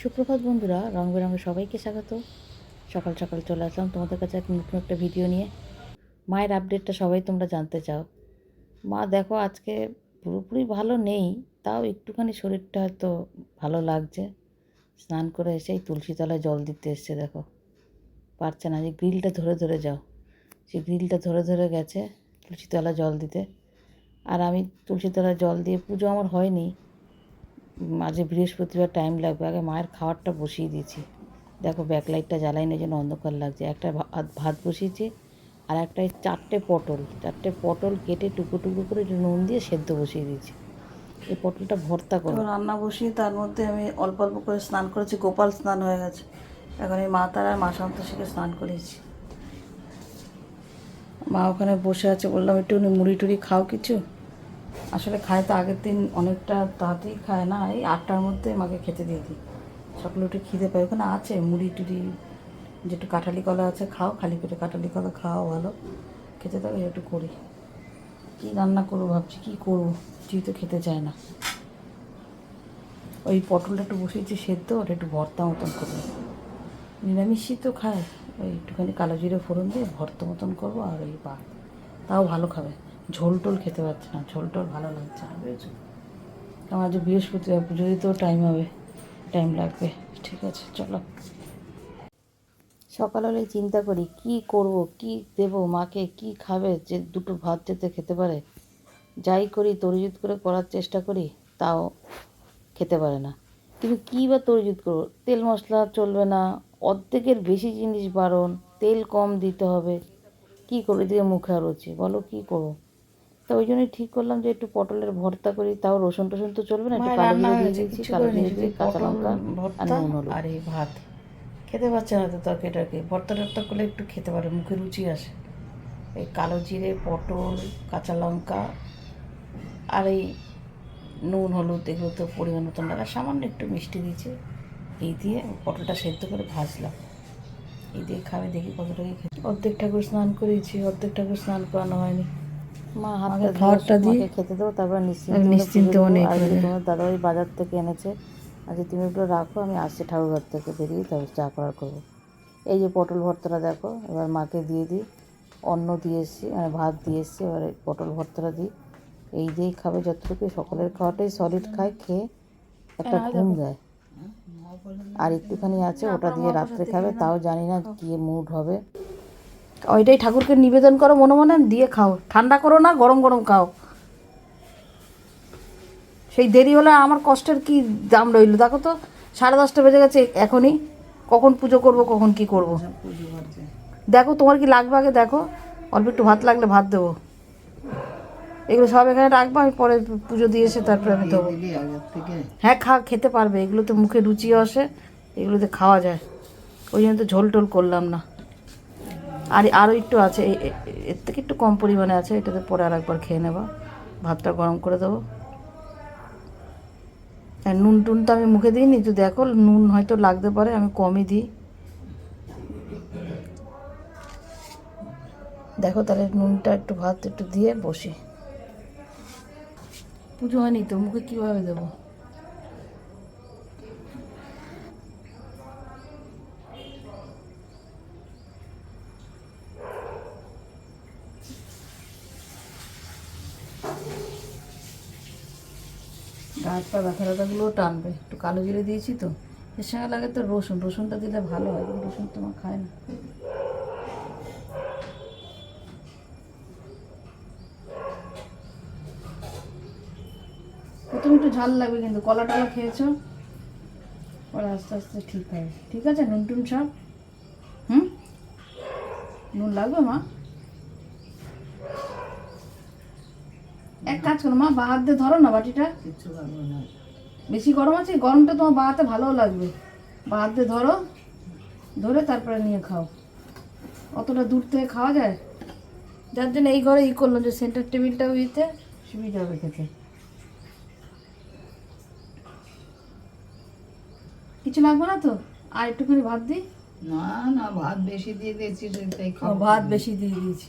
সুপ্রভাত বন্ধুরা রং বেরঙের সবাইকে স্বাগত। সকাল সকাল চলে আসলাম তোমাদের কাছে একটা নতুন একটা ভিডিও নিয়ে। মায়ের আপডেটটা সবাই তোমরা জানতে চাও। মা, দেখো, আজকে পুরোপুরি ভালো নেই, তাও একটুখানি শরীরটা হয়তো ভালো লাগছে। স্নান করে এসেই তুলসী তলায় জল দিতে এসছে, দেখো। পারছে না, যে গ্রিলটা ধরে ধরে যাও। সে গ্রিলটা ধরে ধরে গেছে, তুলসী তলায় জল দিতে। আর আমি তুলসী তলায় জল দিয়ে পুজো আমার হয়নি। মাঝে বৃহস্পতিবার টাইম লাগবে, আগে মায়ের খাবারটা বসিয়ে দিয়েছি। দেখো ব্যাকলাইটটা জ্বালাই না জন্য অন্ধকার লাগছে। একটা ভাত বসিয়েছি, আর একটা চারটে পটল। চারটে পটল কেটে টুকরো টুকরো করে নুন দিয়ে সেদ্ধ বসিয়ে দিয়েছি। এই পটলটা ভর্তা করো। রান্না বসিয়ে তার মধ্যে আমি অল্প অল্প করে স্নান করেছি, গোপাল স্নান হয়ে গেছে। এখন এই মা তারা মা সন্তোষীকে স্নান করেছি মা ওখানে বসে আছে, বললাম একটু মুড়ি টুড়ি খাও কিছু? আসলে খায় তো আগের দিন অনেকটা তাড়াতাড়ি খায় না, এই আটটার মধ্যে মাকে খেতে দিয়ে দিই। সকালে উঠে খিদে পায়, ওখানে আছে, মুড়ি টুড়ি, যেটু কাঁঠালি কলা আছে খাও, খালি পেটে কাঁঠালি কলা খাও ভালো। খেতে থাকো একটু করি। কী রান্না করব ভাবছি, কী করব? কিছুই তো খেতে চায় না। ওই পটলটা একটু বসিয়েছি সেদ্ধ, ওটা একটু ভর্তা মতন করব। নিরামিষই তো খায়, ওই একটুখানি কালো জিরে ফোড়ন দিয়ে ভর্তা মতন করব আর ওই ভাত। তাও ভালো খাবে। ঝোল টোল খেতে পারছে না ঝোল টোল ভালো লাগছে না। বুঝেছ আমার আজ বৃহস্পতিবার পুজো দিতেও টাইম হবে টাইম লাগবে। ঠিক আছে, চলো। সকাল হলে চিন্তা করি, কি করব, কি দেব, মাকে কি খাবে, যে দুটো ভাত যেতে খেতে পারে। যাই করি তরিজুত করে করার চেষ্টা করি, তাও খেতে পারে না। কিন্তু কী বা তরিজুত করব? তেল মশলা চলবে না, অর্ধেকের বেশি জিনিস বারণ, তেল কম দিতে হবে। কী করব? এদিকে মুখে আর রয়েছে বলো কী করব? তা ওই জন্যই ঠিক করলাম যে একটু পটলের ভর্তা করি তাও রসুন টসুন তো চলবে না একটু কালো জিরে দিয়ে দিয়েছি কালো জিরে দিয়ে কাঁচা লঙ্কা আর নুন হলুদ। আর এই ভাত খেতে পারছে না তো তরকারি টরকারি ভর্তা টর্তা করলে একটু খেতে পারে মুখে রুচি আসে। এই কালো জিরে পটল কাঁচা লঙ্কা আর এই নুন হলুদ এগুলো তো পরিমাণ মতন লাগা সামান্য একটু মিষ্টি দিয়েছে এই দিয়ে পটলটা সেদ্ধ করে ভাজলাম। এই দিয়ে খাবে দেখি কতটাকে খেতে অর্ধেক ঠাকুর স্নান করেছি অর্ধেক ঠাকুর স্নান করানো হয়নি। মা হাতটা আগে খাবারটা দিয়ে খেতে দেবো তারপর নিশ্চিন্ত নিশ্চিন্তে মনে আর তোমার বাজার থেকে এনেছে। আচ্ছা তুমি একটু রাখো আমি আসছি ঠাকুরঘর থেকে বেরিয়ে তারপর চা করার করব। এই যে পটল ভর্তাটা দেখো এবার মাকে দিয়ে দিই অন্ন দিয়ে এসছি মানে ভাত দিয়ে এসছি এবার পটল ভর্তাটা দিই। এই দিয়েই খাবে যতটুকু সকলের খাওয়াটাই সলিড খায় খেয়ে একটা ঘুম দেয় আর একটুখানি আছে ওটা দিয়ে রাত্রে খাবে তাও জানি না কি মুড হবে। ওইটাই ঠাকুরকে নিবেদন করো, মনে মনে দিয়ে খাও। ঠান্ডা করো না, গরম গরম খাও। সেই দেরি হলে আমার কষ্টের কি দাম রইল? দেখো তো, সাড়ে দশটা বেজে গেছে এখনই। কখন পুজো করব, কখন কি করব? দেখো, তোমার কি লাগবে আগে দেখো। অল্প একটু ভাত লাগলে ভাত দেবো। এগুলো সব এখানে রাখব, আমি পরে পুজো দিয়ে এসে তারপরে আমি দেবো। হ্যাঁ খা, খেতে পারবে। এগুলো তো মুখে রুচি আসে, এগুলোতে খাওয়া যায়। ওই জন্য তো ঝোল টোল করলাম না। আর আরও একটু আছে এর থেকে একটু কম পরিমাণে আছে, এটাতে পরে আর একবার খেয়ে নেব। ভাতটা গরম করে দেবো। আর নুন টুন তো আমি মুখে দিইনি তো দেখো, নুন হয়তো লাগতে পারে, আমি কমই দিই। দেখো তাহলে নুনটা একটু ভাত একটু দিয়ে বসি। পুজো হয়নি তো, মুখে কীভাবে দেবো? গাছ ব্যথা ব্যথাগুলোও টানবে। একটু কালো জিরে দিয়েছি তো। এর সঙ্গে লাগে তো রসুন। রসুনটা দিলে ভালো হয় রসুন তোমার খায় না। প্রথমে একটু ঝাল লাগবে কিন্তু। কলা টলা খেয়েছো? পরে আস্তে আস্তে ঠিক হবে। ঠিক আছে, নুন টুন সব? হুম? নুন লাগবে মা? এক কাজ করো মা বা হাত দিয়ে ধরো না বাটিটা। বেশি গরম আছে গরমটা তোমার বা হাতে ভালোও লাগবে। বা হাত দিয়ে ধরো ধরে তারপরে নিয়ে খাও। অতটা দূর থেকে খাওয়া যায়? যার জন্য এই ঘরে ই করলাম যে সেন্টার টেবিলটা ইতে সুবিধা হবে খেতে। কিছু লাগবে না তো? আর একটুখানি ভাত দিই? না না ভাত বেশি দিয়ে দিয়েছি তাই ভাত বেশি দিয়ে দিয়েছি।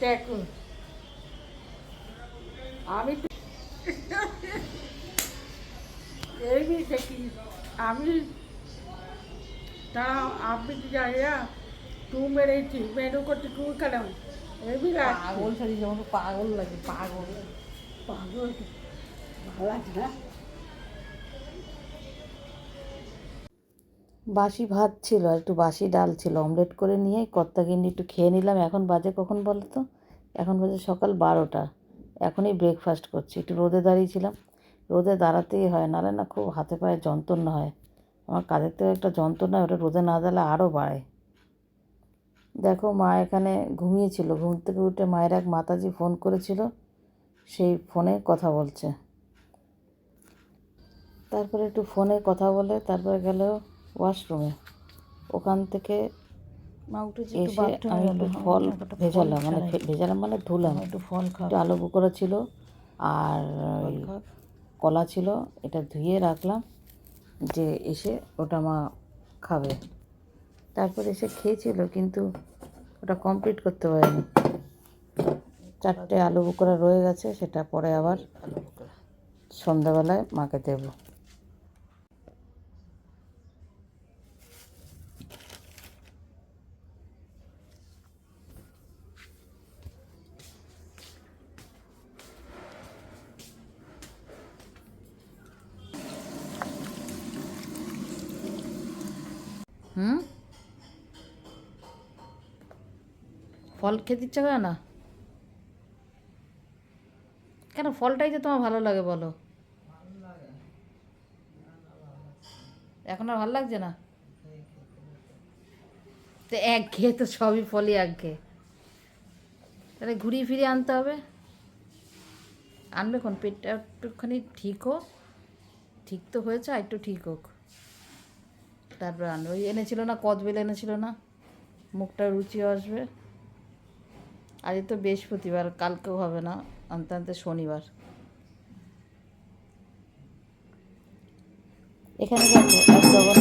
দেখো আমি এই দেখি আমি তা আপনি কি যাইয়া টু মেরেছি মেনু করতে টু কেন? এই পাগল শাড়ি যেমন পাগল লাগে পাগল। পাগল ভালো লাগছে না? বাসি ভাত ছিল, আর একটু বাসি ডাল ছিল। অমলেট করে নিয়ে কর্তা গিন্নি একটু খেয়ে নিলাম। এখন বাজে কখন বলো তো? এখন বাজে সকাল বারোটা। এখনই ব্রেকফাস্ট করছি। একটু রোদে দাঁড়িয়েছিলাম। রোদে দাঁড়াতেই হয় নাহলে না খুব হাতে পায়ে যন্ত্রণা হয়। আমার কাঁধের তো একটা যন্ত্রণা ওটা রোদে না দাঁড়ালে আরও বাড়ে। দেখো, মা এখানে ঘুমিয়েছিল। ঘুম থেকে উঠে মায়ের এক মাতাজি ফোন করেছিল। সেই ফোনে কথা বলছে। তারপরে একটু ফোনে কথা বলে, তারপরে গেল ওয়াশরুমে ওখান থেকে এসে আমি একটু ফল ভেজালাম মানে ভেজালাম মানে ধুলাম। একটু ফল একটু আলু বোকরা ছিল আর কলা ছিল এটা ধুয়ে রাখলাম যে এসে ওটা মা খাবে। তারপর এসে খেয়েছিল কিন্তু ওটা কমপ্লিট করতে পারেনি। চারটে আলু বোকরা রয়ে গেছে সেটা পরে আবার সন্ধ্যাবেলায় মাকে দেবো। হুম? ফল খেতে ইচ্ছা করে না? কেন ফলটাই তো তোমার ভালো লাগে বলো? এখন আর ভালো লাগছে না? তো এক ঘেয়ে তো সবই ফলই এক ঘেয়ে। তাহলে ঘুরিয়ে ফিরিয়ে আনতে হবে। আনবে কোন? পেটটা একটুখানি ঠিক হোক। ঠিক তো হয়েছে, আর একটু ঠিক হোক। তারপর আনবে ওই এনেছিল না, কদবেল এনেছিল না? মুখটা রুচি আসবে। আজ তো বৃহস্পতিবার, কালকেও হবে না, আনতে আনতে শনিবার। এখানে দেখো